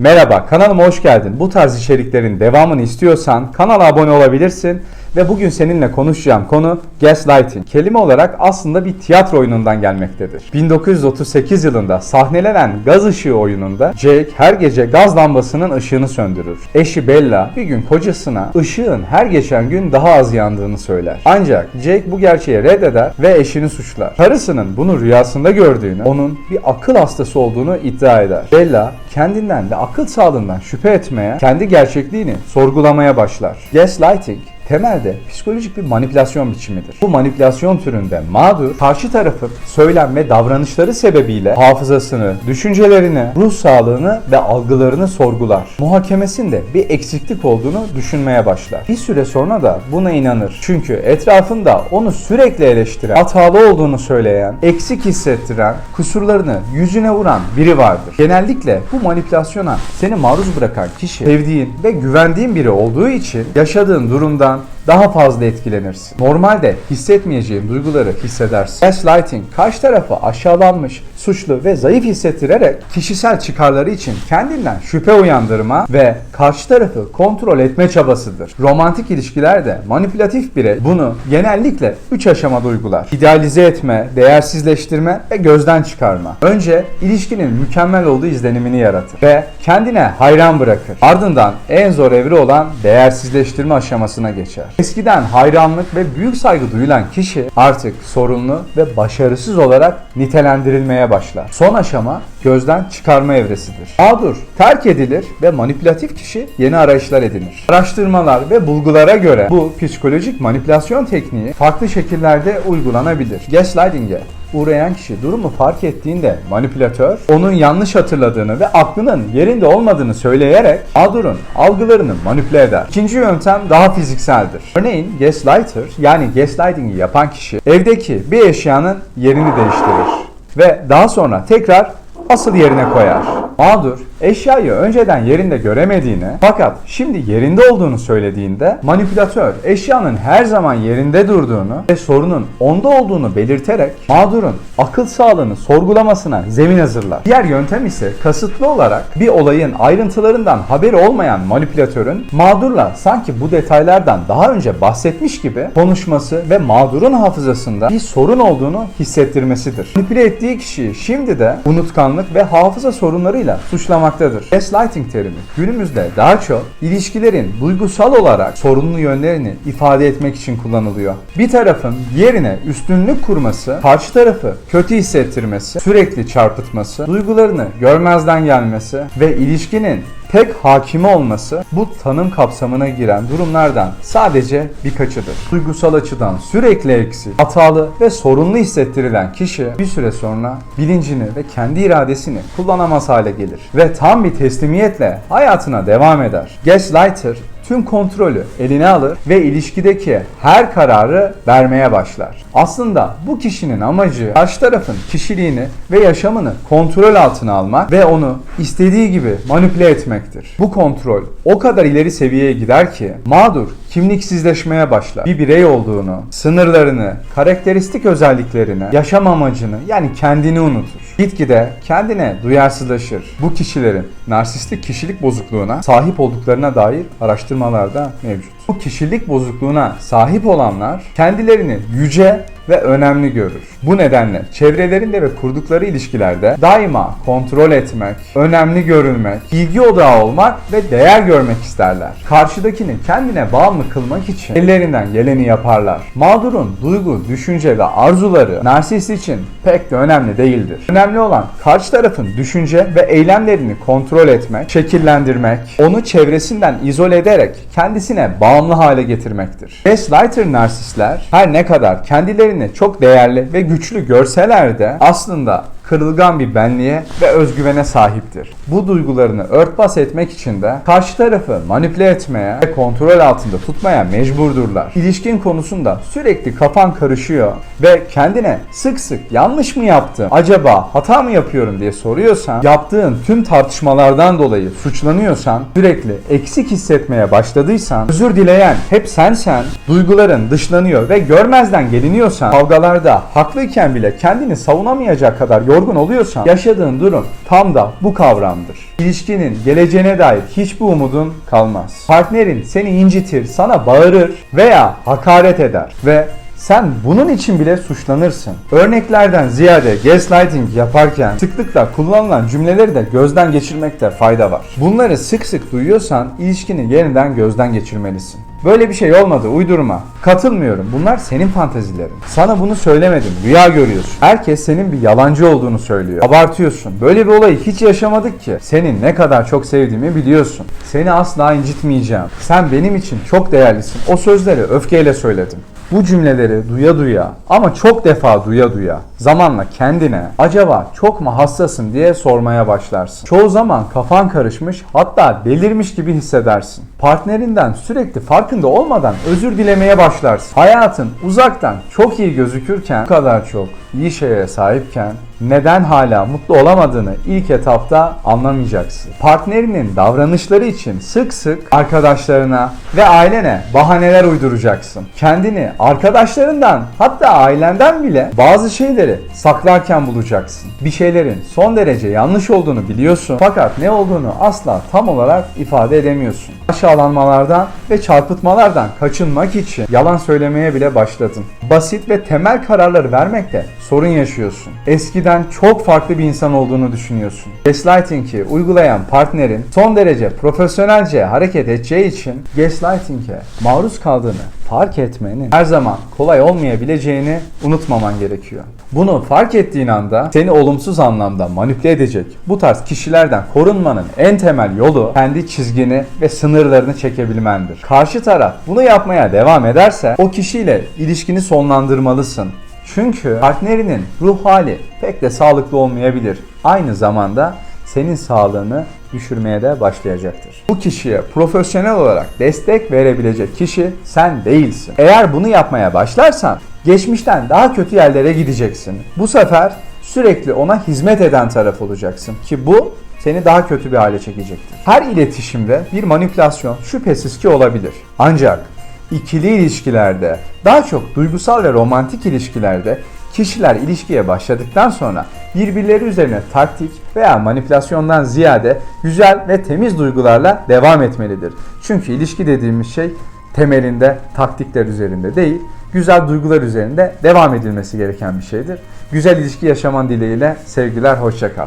Merhaba, kanalıma hoş geldin. Bu tarz içeriklerin devamını istiyorsan kanala abone olabilirsin. Ve bugün seninle konuşacağım konu gaslighting. Kelime olarak aslında bir tiyatro oyunundan gelmektedir. 1938 yılında sahnelenen gaz ışığı oyununda Jake her gece gaz lambasının ışığını söndürür. Eşi Bella bir gün kocasına ışığın her geçen gün daha az yandığını söyler. Ancak Jake bu gerçeği reddeder ve eşini suçlar. Karısının bunu rüyasında gördüğünü, onun bir akıl hastası olduğunu iddia eder. Bella kendinden ve akıl sağlığından şüphe etmeye, kendi gerçekliğini sorgulamaya başlar. Gaslighting temelde psikolojik bir manipülasyon biçimidir. Bu manipülasyon türünde mağdur karşı tarafın söylem ve davranışları sebebiyle hafızasını, düşüncelerini, ruh sağlığını ve algılarını sorgular. Muhakemesinde bir eksiklik olduğunu düşünmeye başlar. Bir süre sonra da buna inanır. Çünkü etrafında onu sürekli eleştiren, hatalı olduğunu söyleyen, eksik hissettiren, kusurlarını yüzüne vuran biri vardır. Genellikle bu manipülasyona seni maruz bırakan kişi sevdiğin ve güvendiğin biri olduğu için yaşadığın durumdan Bye. Daha fazla etkilenirsin. Normalde hissetmeyeceğin duyguları hissedersin. Gaslighting karşı tarafı aşağılanmış, suçlu ve zayıf hissettirerek kişisel çıkarları için kendinden şüphe uyandırma ve karşı tarafı kontrol etme çabasıdır. Romantik ilişkilerde manipülatif birey bunu genellikle 3 aşamada uygular. İdealize etme, değersizleştirme ve gözden çıkarma. Önce ilişkinin mükemmel olduğu izlenimini yaratır ve kendine hayran bırakır. Ardından en zor evre olan değersizleştirme aşamasına geçer. Eskiden hayranlık ve büyük saygı duyulan kişi artık sorunlu ve başarısız olarak nitelendirilmeye başlar. Son aşama gözden çıkarma evresidir. Mağdur terk edilir ve manipülatif kişi yeni arayışlar edinir. Araştırmalar ve bulgulara göre bu psikolojik manipülasyon tekniği farklı şekillerde uygulanabilir. Gaslighting'e uğrayan kişi durumu fark ettiğinde manipülatör onun yanlış hatırladığını ve aklının yerinde olmadığını söyleyerek mağdurun algılarını manipüle eder. İkinci yöntem daha fizikseldir. Örneğin gaslighter yani gaslighting'i yapan kişi evdeki bir eşyanın yerini değiştirir ve daha sonra tekrar asıl yerine koyar. Mağdur eşyayı önceden yerinde göremediğini fakat şimdi yerinde olduğunu söylediğinde manipülatör eşyanın her zaman yerinde durduğunu ve sorunun onda olduğunu belirterek mağdurun akıl sağlığını sorgulamasına zemin hazırlar. Diğer yöntem ise kasıtlı olarak bir olayın ayrıntılarından haberi olmayan manipülatörün mağdurla sanki bu detaylardan daha önce bahsetmiş gibi konuşması ve mağdurun hafızasında bir sorun olduğunu hissettirmesidir. Manipüle ettiği kişiyi şimdi de unutkanlık ve hafıza sorunlarıyla suçlamaktadır. Gaslighting terimi günümüzde daha çok ilişkilerin duygusal olarak sorunlu yönlerini ifade etmek için kullanılıyor. Bir tarafın diğerine üstünlük kurması, karşı tarafı kötü hissettirmesi, sürekli çarpıtması, duygularını görmezden gelmesi ve ilişkinin tek hakimi olması bu tanım kapsamına giren durumlardan sadece birkaçıdır. Duygusal açıdan sürekli eksi, hatalı ve sorunlu hissettirilen kişi bir süre sonra bilincini ve kendi iradesini kullanamaz hale gelir ve tam bir teslimiyetle hayatına devam eder. Gaslighter tüm kontrolü eline alır ve ilişkideki her kararı vermeye başlar. Aslında bu kişinin amacı karşı tarafın kişiliğini ve yaşamını kontrol altına almak ve onu istediği gibi manipüle etmektir. Bu kontrol o kadar ileri seviyeye gider ki mağdur kimliksizleşmeye başlar. Bir birey olduğunu, sınırlarını, karakteristik özelliklerini, yaşam amacını yani kendini unutur. Gitgide kendine duyarsızlaşır. Bu kişilerin narsistik kişilik bozukluğuna sahip olduklarına dair araştırmalarda mevcut. Bu kişilik bozukluğuna sahip olanlar kendilerini yüce ve önemli görür. Bu nedenle çevrelerinde ve kurdukları ilişkilerde daima kontrol etmek, önemli görülmek, ilgi odağı olmak ve değer görmek isterler. Karşıdakini kendine bağımlı kılmak için ellerinden geleni yaparlar. Mağdurun duygu, düşünce ve arzuları narsist için pek de önemli değildir. Önemli olan karşı tarafın düşünce ve eylemlerini kontrol etmek, şekillendirmek, onu çevresinden izole ederek kendisine bağımlı hale getirmektir. Gaslighter narsistler her ne kadar kendilerini çok değerli ve güçlü görseler de aslında kırılgan bir benliğe ve özgüvene sahiptir. Bu duygularını örtbas etmek için de karşı tarafı manipüle etmeye ve kontrol altında tutmaya mecburdurlar. İlişkin konusunda sürekli kafan karışıyor ve kendine sık sık yanlış mı yaptım, acaba hata mı yapıyorum diye soruyorsan, yaptığın tüm tartışmalardan dolayı suçlanıyorsan, sürekli eksik hissetmeye başladıysan, özür dile belirleyen hep sensen, duyguların dışlanıyor ve görmezden geliniyorsan, kavgalarda haklıyken bile kendini savunamayacak kadar yorgun oluyorsan, yaşadığın durum tam da bu kavramdır. İlişkinin geleceğine dair hiçbir umudun kalmaz. Partnerin seni incitir, sana bağırır veya hakaret eder ve sen bunun için bile suçlanırsın. Örneklerden ziyade gaslighting yaparken sıklıkla kullanılan cümleleri de gözden geçirmekte fayda var. Bunları sık sık duyuyorsan ilişkini yeniden gözden geçirmelisin. Böyle bir şey olmadı uydurma. Katılmıyorum bunlar senin fantezilerin. Sana bunu söylemedim rüya görüyorsun. Herkes senin bir yalancı olduğunu söylüyor. Abartıyorsun. Böyle bir olayı hiç yaşamadık ki. Senin ne kadar çok sevdiğimi biliyorsun. Seni asla incitmeyeceğim. Sen benim için çok değerlisin. O sözleri öfkeyle söyledim. Bu cümleleri duya duya ama çok defa duya duya zamanla kendine acaba çok mu hassasın diye sormaya başlarsın. Çoğu zaman kafan karışmış hatta delirmiş gibi hissedersin. Partnerinden sürekli farkında olmadan özür dilemeye başlarsın. Hayatın uzaktan çok iyi gözükürken bu kadar çok iyi şeye sahipken neden hala mutlu olamadığını ilk etapta anlamayacaksın. Partnerinin davranışları için sık sık arkadaşlarına ve ailene bahaneler uyduracaksın. Kendini arkadaşlarından hatta ailenden bile bazı şeyleri saklarken bulacaksın. Bir şeylerin son derece yanlış olduğunu biliyorsun fakat ne olduğunu asla tam olarak ifade edemiyorsun. Aşağılanmalardan ve çarpıtmalardan kaçınmak için yalan söylemeye bile başladın. Basit ve temel kararları vermekte sorun yaşıyorsun. Eskiden çok farklı bir insan olduğunu düşünüyorsun. Gaslighting'i uygulayan partnerin son derece profesyonelce hareket edeceği için gaslighting'e maruz kaldığını fark etmeni her zaman kolay olmayabileceğini unutmaman gerekiyor. Bunu fark ettiğin anda seni olumsuz anlamda manipüle edecek bu tarz kişilerden korunmanın en temel yolu kendi çizgini ve sınırlarını çekebilmendir. Karşı taraf bunu yapmaya devam ederse o kişiyle ilişkini sonlandırmalısın. Çünkü partnerinin ruh hali pek de sağlıklı olmayabilir. Aynı zamanda senin sağlığını düşürmeye de başlayacaktır. Bu kişiye profesyonel olarak destek verebilecek kişi sen değilsin. Eğer bunu yapmaya başlarsan geçmişten daha kötü yerlere gideceksin. Bu sefer sürekli ona hizmet eden taraf olacaksın ki bu seni daha kötü bir hale çekecektir. Her iletişimde bir manipülasyon şüphesiz ki olabilir. Ancak ikili ilişkilerde, daha çok duygusal ve romantik ilişkilerde kişiler ilişkiye başladıktan sonra birbirleri üzerine taktik veya manipülasyondan ziyade güzel ve temiz duygularla devam etmelidir. Çünkü ilişki dediğimiz şey temelinde taktikler üzerinde değil, güzel duygular üzerinde devam edilmesi gereken bir şeydir. Güzel ilişki yaşaman dileğiyle sevgiler, hoşçakal.